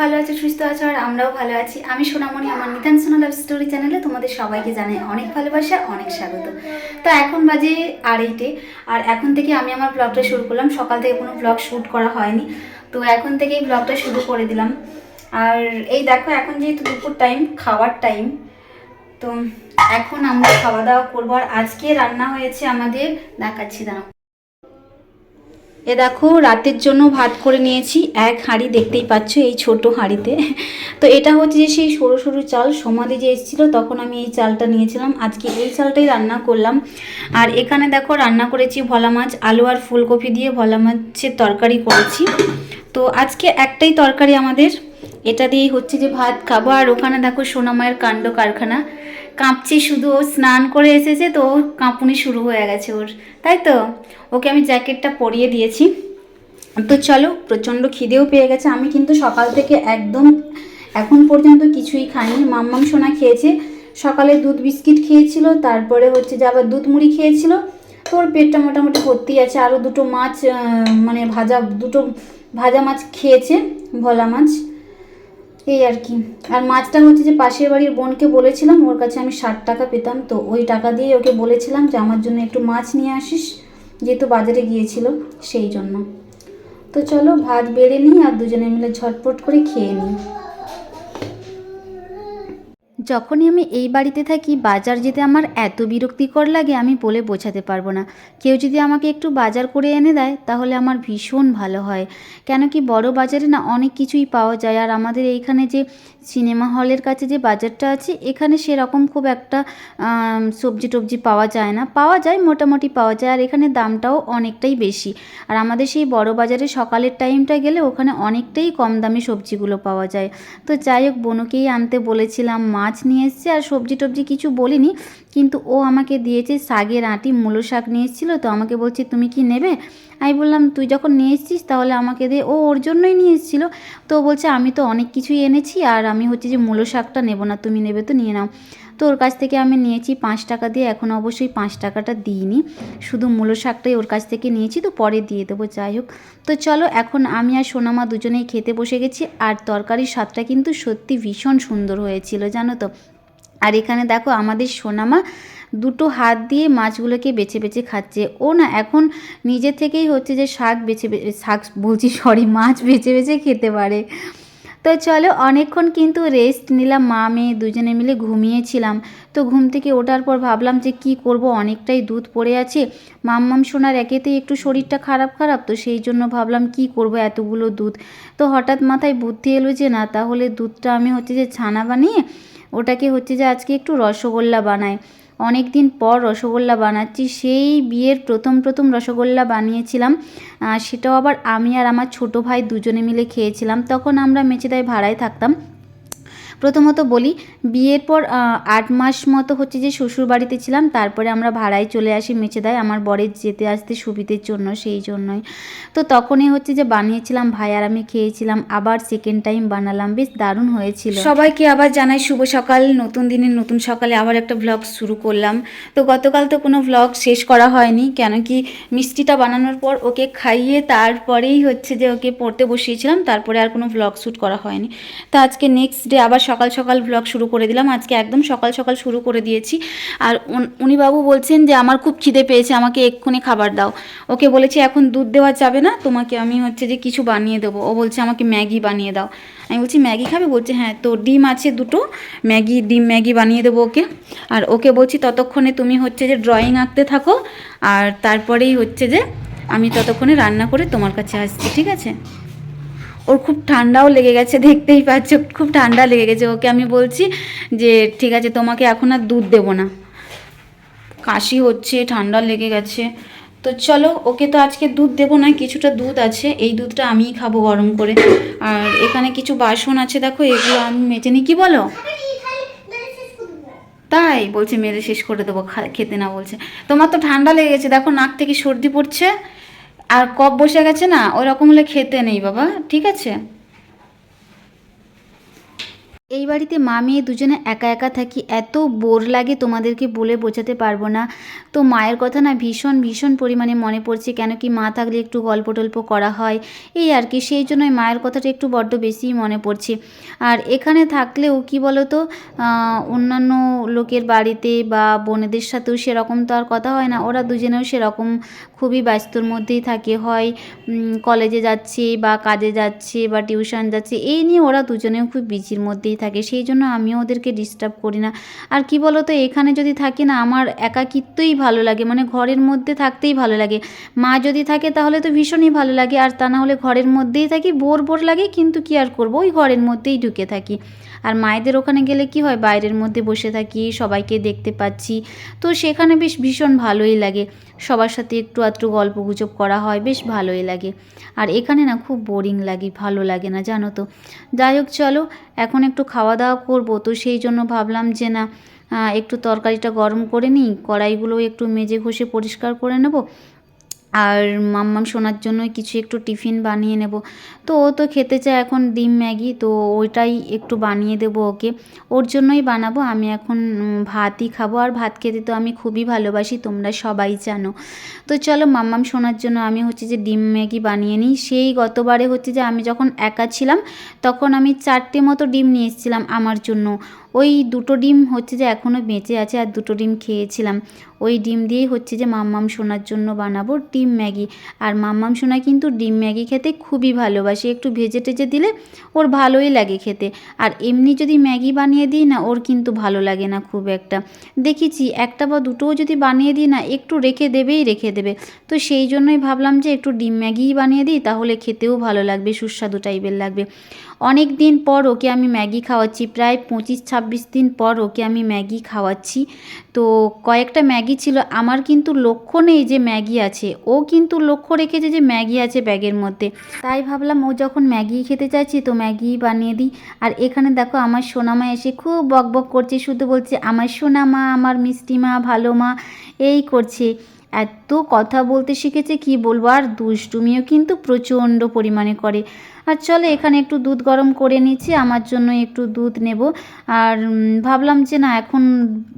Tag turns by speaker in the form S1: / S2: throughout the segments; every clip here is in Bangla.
S1: ভালো আছো, সুস্থ আছো, আর আমরাও ভালো আছি। আমি সোনামণি, আমার নিধান সোনা লাভ স্টোরি চ্যানেলে তোমাদের সবাইকে জানাই অনেক ভালোবাসা, অনেক স্বাগত। তো এখন বাজে আড়াইটে, আর এখন থেকে আমি আমার ব্লগটা শুরু করলাম। সকাল থেকে কোনো ব্লগ শ্যুট করা হয়নি। তো এখন থেকেই ব্লগটা শুরু করে দিলাম। আর এই দেখো, এখন যেহেতু দুপুর টাইম খাওয়ার টাইম তো এখন আমরা খাওয়া দাওয়া করব। আর আজকে রান্না হয়েছে আমাদের দেখাচ্ছি দাঁড়াও এ দেখো, রাতের জন্য ভাত করে নিয়েছি। এক হাঁড়ি দেখতেই পাচ্ছ এই ছোট হাঁড়িতে। তো এটা হচ্ছে যে সেই সরু সরু চাল সমাধি যে এসেছিল, তখন আমি এই চালটা নিয়েছিলাম। আজকে এই চালটাই রান্না করলাম। আর এখানে দেখো, রান্না করেছি ভলা মাছ, আলু আর ফুলকপি দিয়ে ভলা মাছের তরকারি করেছি। তো আজকে একটাই তরকারি আমাদের। এটা দিয়েই হচ্ছে যে ভাত খাব। আর ওখানে দেখো সোনামায়ের কাণ্ড কারখানা। কাঁপছে শুধু, ও স্নান করে এসেছে তো, ওর কাঁপুনি শুরু হয়ে গেছে ওর, তাই তো? ওকে আমি জ্যাকেটটা পরিয়ে দিয়েছি। তো চলো, প্রচণ্ড খিদেও পেয়ে গেছে। আমি কিন্তু সকাল থেকে একদম এখন পর্যন্ত কিছুই খাইনি। মাম্মাম সোনা খেয়েছে। সকালে দুধ বিস্কিট খেয়েছিল, তারপরে হচ্ছে যে আবার দুধ মুড়ি খেয়েছিল। তো ওর পেটটা মোটামুটি ভর্তি আছে। আরও দুটো মাছ মানে ভাজা, দুটো ভাজা মাছ খেয়েছে, ভোলা মাছ। এই আর কি। আর মাছটা হচ্ছে যে পাশের বাড়ির বোনকে বলেছিলাম, ওর কাছে আমি ষাট টাকা পেতাম, তো ওই টাকা দিয়ে ওকে বলেছিলাম যে আমার জন্য একটু মাছ নিয়ে আসিস, যেহেতু বাজারে গিয়েছিল সেই জন্য। তো চলো ভাত বেড়ে নিই আর দুজনে মিলে ঝটপট করে খেয়ে নিই। যখনই আমি এই বাড়িতে থাকি, বাজার যেতে আমার এত বিরক্তিকর লাগে, আমি বলে বোঝাতে পারব না। কেউ যদি আমাকে একটু বাজার করে এনে দেয়, তাহলে আমার ভীষণ ভালো হয়। কেন কি বড় বাজারে না অনেক কিছুই পাওয়া যায়, আর আমাদের এইখানে যে সিনেমা হলের কাছে যে বাজারটা আছে, এখানে সেরকম খুব একটা সবজি টবজি পাওয়া যায় না। পাওয়া যায়, মোটামুটি পাওয়া যায়, আর এখানে দামটাও অনেকটাই বেশি। আর আমাদের সেই বড় বাজারে সকালের টাইমটা গেলে ওখানে অনেকটাই কম দামে সবজিগুলো পাওয়া যায়। তো যাই হোক, বনুকেই আনতে বলেছিলাম মাছ নিয়ে এসছে আর সবজি টবজি কিছু বলিনি, কিন্তু ও আমাকে দিয়েছে শাগের আঁটি, মূলো শাক নিয়ে এসেছিল, তো আমাকে বলছে, তুমি কি নেবে? আমি বললাম, তুই যখন নিয়ে এসছিস তাহলে আমাকে দে। ও ওর জন্যই নিয়ে এসেছিল, তো বলছে, আমি তো অনেক কিছুই এনেছি আর আমি হচ্ছে যে মূলো শাকটা নেব না, তুমি নেবে তো নিয়ে নাও। তো ওর কাছ থেকে আমি নিয়েছি পাঁচ টাকা দিয়ে, এখন অবশ্যই পাঁচ টাকাটা দিইনি। শুধু মূলো শাকটাই ওর কাছ থেকে নিয়েছি, তো পরে দিয়ে দেবো, যাই হোক। তো চলো, এখন আমি আর সোনামা দুজনেই খেতে বসে গেছি, আর তরকারির স্বাদটা কিন্তু সত্যি ভীষণ সুন্দর হয়েছিল, জানো তো। আর এখানে দেখো, আমাদের সোনামা দুটো হাত দিয়ে মাছগুলোকে বেছে বেছে খাচ্ছে। ও না, এখন নিজে থেকেই হচ্ছে যে শাক বেছে শাক বলছি সরি মাছ বেছে বেছে খেতে পারে। তো চলো অনেকক্ষণ কিন্তু রেস্ট নিলাম, মা, মেয়ে দুজনে মিলে ঘুমিয়েছিলাম। তো ঘুম থেকে ওঠার পর ভাবলাম যে কি করব, অনেকটাই দুধ পড়ে আছে। মাম্মাম সোনার একেতেই একটু শরীরটা খারাপ খারাপ, তো সেই জন্য ভাবলাম কি করব এতগুলো দুধ। তো হঠাৎ মাথায় বুদ্ধি এলো যে না, তাহলে দুধটা আমি হচ্ছে যে ছানা বানিয়ে, ওটাকে হচ্ছে যে আজকে একটু রসগোল্লা বানাই। অনেক দিন পর রসগোল্লা বানাচ্ছি। সেই বিয়ের প্রথম প্রথম রসগোল্লা বানিয়েছিলাম। সেটাও আবার আমি আর আমার ছোট ভাই দুজনে মিলে খেয়েছিলাম। তখন আমরা মেচেদায় ভাড়ায় থাকতাম। প্রথমত বলি, বিয়ের পর আট মাস মতো হচ্ছে যে শ্বশুর বাড়িতে ছিলাম, তারপরে আমরা ভাড়ায় চলে আসি মেচেদায়। আমার বরের যেতে আসতে সুবিধের জন্য, সেই জন্যই। তো তখনই হচ্ছে যে বানিয়েছিলাম, ভাই আর আমি খেয়েছিলাম, আবার সেকেন্ড টাইম বানালাম। বেশ দারুণ হয়েছিল। সবাইকে আবার জানাই শুভ সকাল, নতুন দিনের নতুন সকালে আবার একটা ব্লগ শুরু করলাম। তো গতকাল তো কোনো ব্লগ শেষ করা হয়নি, কেন কি মিষ্টিটা বানানোর পর ওকে খাইয়ে তারপরেই হচ্ছে যে ওকে পড়তে বসিয়েছিলাম, তারপরে আর কোনো ব্লগ শ্যুট করা হয়নি। তো আজকে নেক্সট ডে আবার সকাল সকাল ব্লগ শুরু করে দিলাম। আজকে একদম সকাল সকাল শুরু করে দিয়েছি। আর উন- বাবু বলছেন যে, আমার খুব খিদে পেয়েছে, আমাকে এক্ষুনি খাবার দাও। ওকে বলেছি, এখন দুধ দেওয়া যাবে না, তোমাকে আমি হচ্ছে যে কিছু বানিয়ে দেবো। ও বলছে, আমাকে ম্যাগি বানিয়ে দাও। আমি বলছি, ম্যাগি খাবে? বলছে হ্যাঁ তো ডিম আছে দুটো, ম্যাগি, ডিম ম্যাগি বানিয়ে দেবো ওকে। আর ওকে বলছি, ততক্ষণে তুমি হচ্ছে যে ড্রয়িং আঁকতে থাকো, আর তারপরেই হচ্ছে যে আমি ততক্ষণে রান্না করে তোমার কাছে আসছি, ঠিক আছে? ওর খুব ঠান্ডাও লেগে গেছে, দেখতেই পাচ্ছ, খুব ঠান্ডা লেগে গেছে। ওকে আমি বলছি যে, ঠিক আছে, তোমাকে এখন আর দুধ দেবো না। কাশি হচ্ছে, ঠান্ডা লেগে গেছে। তো চলো, ওকে তো আজকে দুধ দেবো না, কিছুটা দুধ আছে। এই দুধটা আমিই খাব গরম করে। আর এখানে কিছু বাসন আছে, দেখো, এগুলো আমি মেজে নিই। কি বলো? তাই, বলছে মেরে শেষ করে দেবো খেতে না বলছে। তোমার তো ঠান্ডা লেগে গেছে, দেখো, নাক থেকে সর্দি পড়ছে। আর কপ বসে গেছে না ওই রকম হলে খেতে নেই বাবা ঠিক আছে? এই বাড়িতে মা মেয়ে দুজনে একা একা থাকি, এত বোর লাগে তোমাদেরকে বলে বোঝাতে পারব না। তো মায়ের কথা না ভীষণ ভীষণ পরিমাণে মনে পড়ছে, কেন কি মা থাকলে একটু গল্প টল্প করা হয়। এই আর কি, সেই জন্যই মায়ের কথাটা একটু বড্ড বেশিই মনে পড়ছে। আর এখানে থাকলেও কি বলো তো অন্যান্য লোকের বাড়িতে বা বোনেদের সাথেও সেরকম তো আর কথা হয় না। ওরা দুজনেও সেরকম খুবই ব্যস্তর মধ্যেই থাকে। হয় কলেজে যাচ্ছে বা কাজে যাচ্ছে বা টিউশন যাচ্ছে, এই নিয়ে ওরা দুজনেও খুব বিজির মধ্যেই থাকে, সেই জন্য আমিও ওদেরকে ডিস্টার্ব করি না। আর কি বলো তো এখানে যদি থাকি না, আমার একাকিত্বই ভালো লাগে মানে ঘরের মধ্যে থাকতেই ভালো লাগে। মা যদি থাকে, তাহলে তো ভীষণই ভালো লাগে, আর তা না হলে ঘরের মধ্যেই থাকি, বোর বোর লাগে, কিন্তু কি আর করব? ওই ঘরের মধ্যেই ঢুকে থাকি। আর মায়েদের ওখানে গেলে কি হয়? বাইরের মধ্যে বসে থাকি, সবাইকে দেখতে পাচ্ছি। তো সেখানে বেশ ভীষণ ভালোই লাগে। সবার সাথে একটু আধটু গল্প গুজব করা হয়, বেশ ভালোই লাগে। আর এখানে না খুব বোরিং লাগে, ভালো লাগে না, জানো তো। যাই হোক, চলো, এখন একটু খাওয়া দাওয়া করব। তো সেই জন্য ভাবলাম যে না একটু তরকারিটা গরম করে নিই, কড়াইগুলো একটু মেজে ঘষে পরিষ্কার করে নেব। আর মাম্মাম শোনার জন্য কিছু একটু টিফিন বানিয়ে নেব। তো ও তো খেতে চায় এখন ডিম ম্যাগি, তো ওইটাই একটু বানিয়ে দেবো ওকে। ওর জন্যই বানাবো, আমি এখন ভাতই খাব। আর ভাত খেতে তো আমি খুবই ভালোবাসি, তোমরা সবাই জানো। তো চলো মাম্মাম শোনার জন্য আমি হচ্ছে যে ডিম ম্যাগি বানিয়ে নিই। সেই গতবারে হচ্ছে যে আমি যখন একা ছিলাম, তখন আমি চারটে মতো ডিম নিয়ে এসেছিলাম আমার জন্য। ওই দুটো ডিম হচ্ছে যে এখনও বেঁচে আছে আর দুটো ডিম খেয়েছিলাম। ওই ডিম দিয়েই হচ্ছে যে মাম্মাম সোনার জন্য বানাবো ডিম ম্যাগি। আর মাম্মাম সোনা কিন্তু ডিম ম্যাগি খেতে খুবই ভালোবাসে। একটু ভেজে টেজে দিলে ওর ভালোই লাগে খেতে। আর এমনি যদি ম্যাগি বানিয়ে দিই না, ওর কিন্তু ভালো লাগে না খুব একটা। দেখেছি একটা বা দুটোও যদি বানিয়ে দিই না, একটু রেখে দেবেই রেখে দেবে। তো সেই জন্যই ভাবলাম যে একটু ডিম ম্যাগিই বানিয়ে দিই, তাহলে খেতেও ভালো লাগবে, সুস্বাদু টাইপের লাগবে। অনেক দিন পর ওকে আমি ম্যাগি খাওয়াচ্ছি, প্রায় পঁচিশ ছাব্বিশ দিন পর ওকে আমি ম্যাগি খাওয়াচ্ছি। তো কয়েকটা ম্যাগি ছিল, আমার কিন্তু লক্ষ্য নেই যে ম্যাগি আছে, ও কিন্তু লক্ষ্য রেখেছে যে ম্যাগি আছে ব্যাগের মধ্যে। তাই ভাবলাম ও যখন ম্যাগি খেতে চাইছি তো ম্যাগি বানিয়ে দিই। আর এখানে দেখো আমার সোনামা এসে খুব বক বক করছে, শুধু বলছে, আমার সোনামা, আমার মিষ্টি মা ভালো মা এই করছে। এত কথা বলতে শিখেছে, কি বলব? আর দুষ্টুমিও কিন্তু প্রচণ্ড পরিমাণে করে। আর চলো এখানে একটু দুধ গরম করে নিচ্ছি, আমার জন্য একটু দুধ নেব। আর ভাবলাম যে না, এখন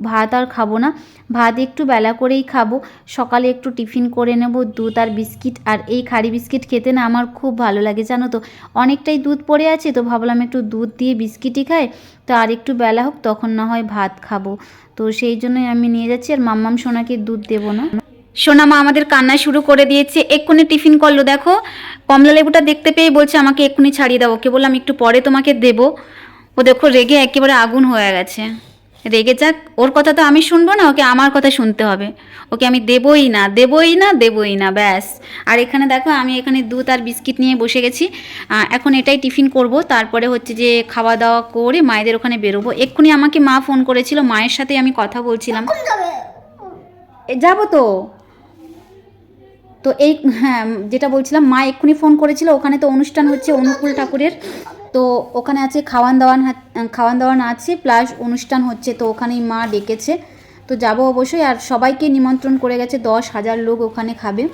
S1: ভাত আর খাব না। ভাত একটু বেলা করেই খাব। সকালে একটু টিফিন করে নেব, দুধ আর বিস্কিট। আর এই খাড়ি বিস্কিট খেতে না আমার খুব ভালো লাগে, জানো তো? অনেকটাই দুধ পড়ে আছে, তো ভাবলাম একটু দুধ দিয়ে বিস্কিটই খাই। তো আর একটু বেলা হোক, তখন না হয় ভাত খাব। তো সেই জন্যই আমি নিয়ে যাচ্ছি, আর মাম্মাম সোনাকে দুধ দেবো না। সোনামা আমাদের কান্না শুরু করে দিয়েছে। এক্ষুনি টিফিন করল দেখো। কমলা লেবুটা দেখতে পেয়ে বলছে আমাকে এক্ষুনি ছাড়িয়ে দাও। ওকে বললাম একটু পরে তোমাকে দেবো। ও দেখো রেগে একেবারে আগুন হয়ে গেছে। রেগে যাক ওর কথা তো আমি শুনব না ওকে আমার কথা শুনতে হবে। ওকে আমি দেবই না দেবই না দেবই না ব্যাস। আর এখানে দেখো আমি এখানে দুধ আর বিস্কিট নিয়ে বসে গেছি। এখন এটাই টিফিন করব। তারপরে হচ্ছে যে খাওয়া দাওয়া করে মায়েদের ওখানে বেরোবো। এক্ষুনি আমাকে মা ফোন করেছিল মায়ের সাথে আমি কথা বলছিলাম। যাব তো। তো এই হ্যাঁ যেটা বলছিলাম, মা এক্ষুনি ফোন করেছিল, ওখানে তো অনুষ্ঠান হচ্ছে অনুকূল ঠাকুরের। তো ওখানে আছে খাওয়ান দাওয়ান খাওয়ান দাওয়ান আছে, প্লাস অনুষ্ঠান হচ্ছে, তো ওখানেই মা ডেকেছে। তো যাব অবশ্যই, আর সবাইকে নিমন্ত্রণ করে গেছে, দশ হাজার লোক ওখানে খাবে।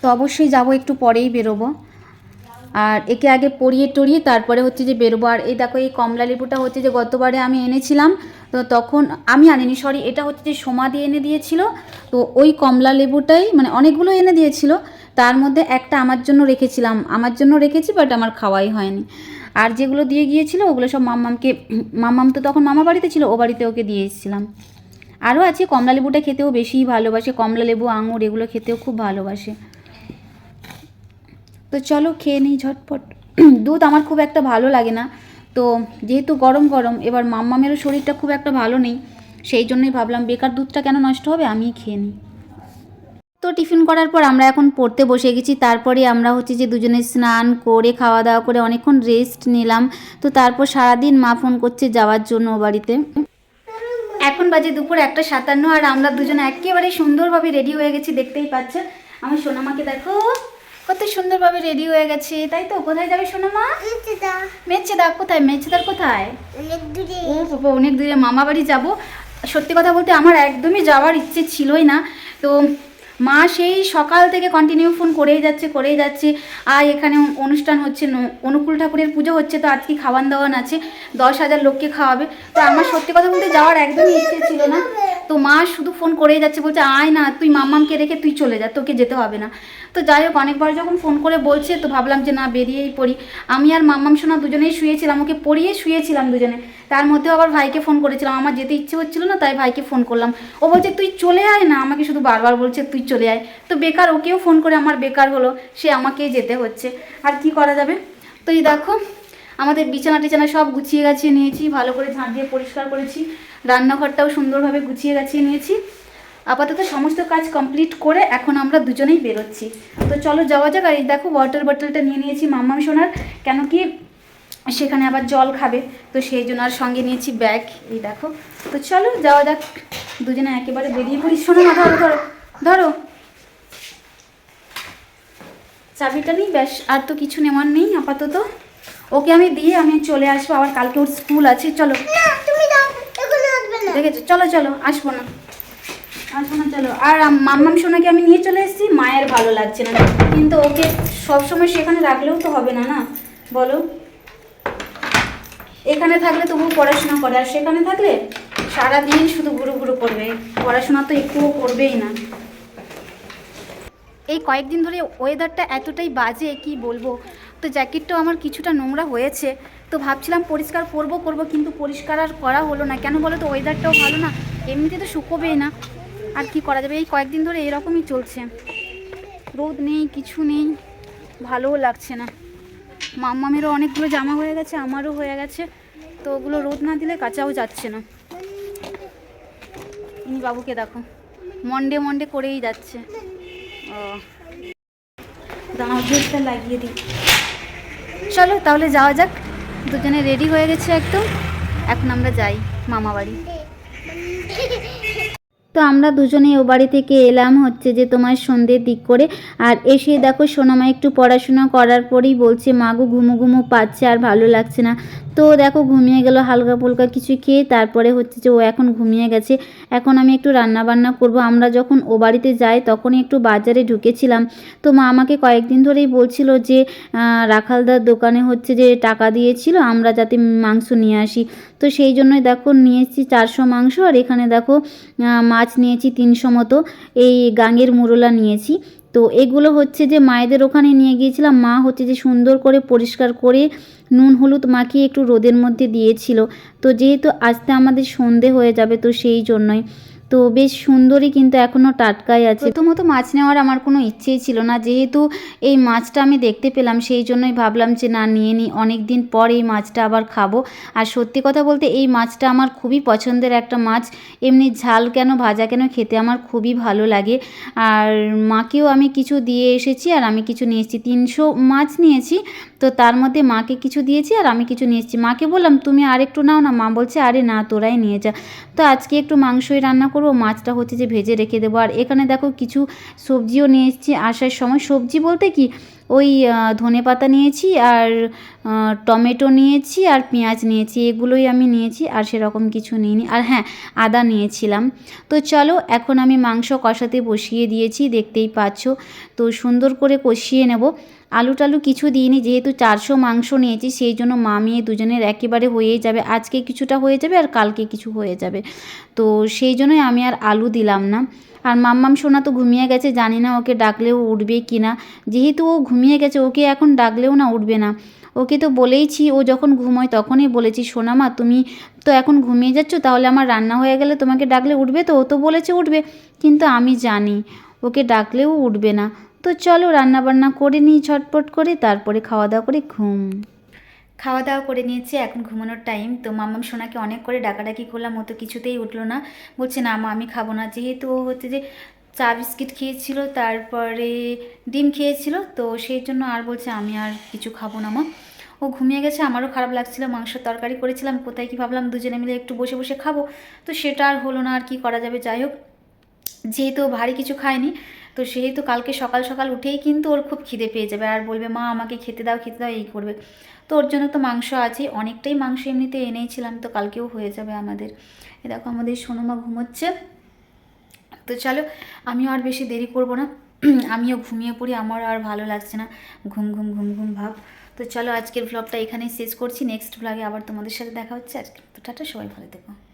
S1: তো অবশ্যই যাব, একটু পরেই বেরোবো। আর একে আগে পরিয়ে টরিয়ে তারপরে হচ্ছে যে বেরোবো। আর এই দেখো, এই কমলা লেবুটা হচ্ছে যে গতবারে আমি এনেছিলাম। তো তখন আমি আনিনি সরি এটা হচ্ছে যে সমাধি এনে দিয়েছিল। তো ওই কমলা লেবুটাই মানে অনেকগুলো এনে দিয়েছিল। তার মধ্যে একটা আমার জন্য রেখেছিলাম। আমার জন্য রেখেছি বাট আমার খাওয়াই হয়নি। আর যেগুলো দিয়ে গিয়েছিল, ওগুলো সব মাম্মামকে, মাম্মাম তো তখন মামা বাড়িতে ছিল, ও বাড়িতে ওকে দিয়ে এসেছিলাম আরও আছে কমলা লেবুটা খেতেও বেশিই ভালোবাসে কমলা লেবু আঙুর, এগুলো খেতেও খুব ভালোবাসে। তো চলো খেয়ে নিই ঝটপট। দুধ আমার খুব একটা ভালো লাগে না। তো যেহেতু গরম গরম, এবার মাম্মামেরও শরীরটা খুব একটা ভালো নেই, সেই জন্যই ভাবলাম বেকার দুধটা কেন নষ্ট হবে, আমিই খেয়ে নিই। তো টিফিন করার পর আমরা এখন পড়তে বসে গেছি, তারপরে আমরা হচ্ছে যে দুজনে স্নান করে, খাওয়া দাওয়া করে অনেকক্ষণ রেস্ট নিলাম। তো তারপর সারাদিন মা ফোন করছে যাওয়ার জন্য বাড়িতে। এখন বাজে দুপুর একটা সাতান্ন, আর আমরা দুজনে একেবারে সুন্দরভাবে রেডি হয়ে গেছি, দেখতেই পাচ্ছেন আমার সোনামাকে দেখো। কত সুন্দরভাবে রেডি হয়ে গেছে তাই তো? কোথায় যাবে সোনামা মেচেদা। কোথায়? মেচেদার কোথায়?
S2: অনেক দূরে।
S1: ও বাবা অনেক দূরে। মামা বাড়ি যাব। সত্যি কথা বলতে আমার একদমই যাওয়ার ইচ্ছে ছিলই না। তো মা সেই সকাল থেকে কন্টিনিউ ফোন করেই যাচ্ছে করেই যাচ্ছে। আর এখানে অনুষ্ঠান হচ্ছে অনুকূল ঠাকুরের পুজো হচ্ছে তো আজকে খাওয়ান দাওয়ান আছে। দশ হাজার লোককে খাওয়াবে। তো আমার সত্যি কথা বলতে যাওয়ার একদমই ইচ্ছে ছিল না। তো মা শুধু ফোন করেই যাচ্ছে, বলছে, আয় না, তুই মাম্মামকে রেখে তুই চলে যা, তোকে যেতে হবে না। তো যাই হোক, অনেকবার যখন ফোন করে বলছে, তো ভাবলাম যে না, বেরিয়েই পড়ি। আমি আর মাম্মাম সোনা দুজনেই শুয়েছিলাম, ওকে পড়িয়ে শুয়েছিলাম দুজনে। তার মধ্যেও আবার ভাইকে ফোন করেছিলাম। আমার যেতে ইচ্ছে হচ্ছিল না, তাই ভাইকে ফোন করলাম। ও বলছে, তুই চলে আয় না, আমাকে শুধু বারবার বলছে, তুই চলে আয়। তো বেকার ওকেও ফোন করে আমার বেকার হলো, সে আমাকেই যেতে হচ্ছে। আর কি করা যাবে? তো এই দেখো, আমাদের বিছানা টিছানা সব গুছিয়ে গাছিয়ে নিয়েছি, ভালো করে ঝাঁট দিয়ে পরিষ্কার করেছি। রান্নাঘরটাও সুন্দরভাবে গুছিয়ে গাছিয়ে নিয়েছি। আপাতত সমস্ত কাজ কমপ্লিট করে এখন আমরা দুজনেই বেরোচ্ছি। তো চলো যাওয়া যাক, আর এই দেখো ওয়াটার বটলটা নিয়ে নিয়েছি মাম্মাম সোনার। কেন কি সেখানে আবার জল খাবে, তো সেই জন্য আর সঙ্গে নিয়েছি ব্যাগ এই দেখো। তো চলো যাওয়া যাক, দুজনে একেবারে বেরিয়ে পড়ি। শোনো না ধরো ধরো ধরো। চাবিটা নেই, ব্যাস, আর তো কিছু নেওয়ার নেই আপাতত। ওকে আমি দিয়ে আমি চলে আসব, আবার কালকে ওর স্কুল আছে, চলো
S2: না তুমি দাও এগুলো আসবে না
S1: দেখেছ? চলো চলো, আসব না। আসব না, চলো। আর মাম্মাম সোনাকে আমি নিয়ে চলে এসেছি। মায়ের ভালো লাগছে না। কিন্তু ওকে সবসময় সেখানে রাখলেও তো হবে না না? বলো। এখানে থাকলে তবু পড়াশোনা করে। আর সেখানে থাকলে সারাদিন শুধু ঘুরু ঘুরু করবে। পড়াশোনা তো একটুও করবেই না। এই কয়েকদিন ধরে ওয়েদারটা এতটাই বাজে, কি বলব? তো জ্যাকেটটাও আমার কিছুটা নোংরা হয়েছে। তো ভাবছিলাম পরিষ্কার করব করব, কিন্তু পরিষ্কার আর করা হলো না। কেন বলো তো ওয়েদারটাও ভালো না, এমনিতে তো শুকোবেই না। আর কি করা যাবে? এই কয়েকদিন ধরে এরকমই চলছে। রোদ নেই, কিছু নেই, ভালোও লাগছে না। মাম্মামেরও অনেকগুলো জামা হয়ে গেছে, আমারও হয়ে গেছে। তো ওগুলো রোদ না দিলে কাঁচাও যাচ্ছে না। ইনি বাবুকে দেখো মন্ডে মন্ডে করেই যাচ্ছে। ও। দাঁড়াও লাগিয়ে দিই। চলো, তাহলে যাওয়া যাক। দুজনে রেডি হয়ে গেছে একদম। এখন আমরা যাই মামা বাড়ি তো আমরা দুজনেই ও বাড়ি থেকে এলাম হচ্ছে যে তোমার সন্ধ্যের দিক করে। আর এসে দেখো সোনামা একটু পড়াশোনা করার পরেই বলছে মাগো ঘুমো ঘুমো পাচ্ছে আর ভালো লাগছে না। তো দেখো ঘুমিয়ে গেল হালকা ফুলকা কিছু খেয়ে তারপরে হচ্ছে যে ও এখন ঘুমিয়ে গেছে। এখন আমি একটু রান্না বান্না করব। আমরা যখন ও বাড়িতে যাই তখনই একটু বাজারে ঢুকেছিলাম। তো মা আমাকে কয়েকদিন ধরেই বলছিল যে রাখালদার দোকানে হচ্ছে যে টাকা দিয়েছিল আমরা যাতে মাংস নিয়ে আসি। তো সেই জন্যই দেখো নিয়েছি চারশো মাংস। আর এখানে দেখো আহ, মাছ নিয়েছি তিনশো মতো, এই গাঙের মুরলা নিয়েছি। তো এগুলো হচ্ছে যে মায়েদের ওখানে নিয়ে গিয়েছিলাম। মা হচ্ছে যে সুন্দর করে পরিষ্কার করে নুন হলুদ মাখিয়ে একটু রোদের মধ্যে দিয়েছিল। তো যেহেতু আসতে আমাদের সন্ধে হয়ে যাবে তো সেই জন্যই। তো বেশ সুন্দরই কিন্তু এখনও টাটকাই আছে। প্রথমত মাছ নেওয়ার আমার কোনো ইচ্ছেই ছিল না। যেহেতু এই মাছটা আমি দেখতে পেলাম, সেই জন্যই ভাবলাম যে না, নিয়ে নিই অনেক দিন পর এই মাছটা আবার খাব। আর সত্যি কথা বলতে এই মাছটা আমার খুবই পছন্দের একটা মাছ। এমনি ঝাল কেন, ভাজা কেন খেতে আমার খুবই ভালো লাগে। আর মাকেও আমি কিছু দিয়ে এসেছি আর আমি কিছু নিয়ে এসেছি। তিনশো মাছ নিয়েছি, তো তার মধ্যে মাকে কিছু দিয়েছি আর আমি কিছু নিয়ে এসেছি। মাকে বললাম, তুমি আর একটু নাও না। মা বলছে, আরে না, তোরাই নিয়ে যা। তো আজকে একটু মাংসই রান্না করব মাছটা হচ্ছে যে ভেজে রেখে দেবো। আর এখানে দেখো কিছু সবজিও নিয়ে এসেছি আসার সময়। সবজি বলতে কি? ওই ধনে পাতা নিয়েছি আর টমেটো নিয়েছি আর পেঁয়াজ নিয়েছি, এগুলোই আমি নিয়েছি আর সেরকম কিছু নিইনি। আর হ্যাঁ আদা নিয়েছিলাম। তো চলো, এখন আমি মাংস কষাতে বসিয়ে দিয়েছি, দেখতেই পাচ্ছ। তো সুন্দর করে কষিয়ে নেব। আলু টালু কিছু দিইনি, যেহেতু চারশো মাংস নিয়েছি, সেই জন্য মা মেয়ে দুজনের একেবারে হয়েই যাবে। আজকে কিছুটা হয়ে যাবে আর কালকে কিছু হয়ে যাবে। তো সেই জন্যই আমি আর আলু দিলাম না। আর মাম্মাম সোনা তো ঘুমিয়ে গেছে, জানি না ওকে ডাকলেও উঠবে কি না। যেহেতু ও ঘুমিয়ে গেছে, ওকে এখন ডাকলেও না উঠবে না। ওকে তো বলেইছি, ও যখন ঘুমোয় তখনই বলেছি, সোনা মা, তুমি তো এখন ঘুমিয়ে যাচ্ছ, তাহলে আমার রান্না হয়ে গেলে তোমাকে ডাকলে উঠবে তো? ও তো বলেছে উঠবে, কিন্তু আমি জানি ওকে ডাকলেও উঠবে না। তো চলো রান্না বান্না করে নিই, ঝটপট করে, তারপরে খাওয়া দাওয়া করে ঘুম। খাওয়া দাওয়া করে নিয়েছি, এখন ঘুমানোর টাইম তো মাম্মাম সোনাকে অনেক করে ডাকাডাকি করলাম, ও তো কিছুতেই উঠল না। বলছে, না মা, আমি খাব না। যেহেতু ও হচ্ছে যে চা বিস্কিট খেয়েছিল, তারপরে ডিম খেয়েছিল, তো সেই জন্য আর বলছে, আমি আর কিছু খাব না মা। ও ঘুমিয়ে গেছে, আমারও খারাপ লাগছিল মাংস তরকারি করেছিলাম, কোথায় কি ভাবলাম, দুজনে মিলে একটু বসে বসে খাব। তো সেটা আর হলো না, আর কি করা যাবে? যাই হোক যেহেতু ভারী কিছু খায়নি, তো সেহেতু কালকে সকাল সকাল উঠেই কিন্তু ওর খুব খিদে পেয়ে যাবে। আর বলবে, মা, আমাকে খেতে দাও খেতে দাও, এই করবে। তো ওর জন্য তো মাংস আছে, অনেকটাই মাংস এমনিতে এনেইছিলাম, তো কালকেও হয়ে যাবে আমাদের। এ দেখো, আমাদের সোনুমা ঘুমোচ্ছে। তো চলো, আমিও আর বেশি দেরি করব না। আমিও ঘুমিয়ে পড়ি, আমারও আর ভালো লাগছে না। ঘুম ঘুম ঘুম ঘুম ভাব। তো চলো, আজকের ব্লগটা এখানেই শেষ করছি। নেক্সট ব্লগে আবার তোমাদের সাথে দেখা হচ্ছে আজকে। তো টাটা, সবাই ভালো থেকো।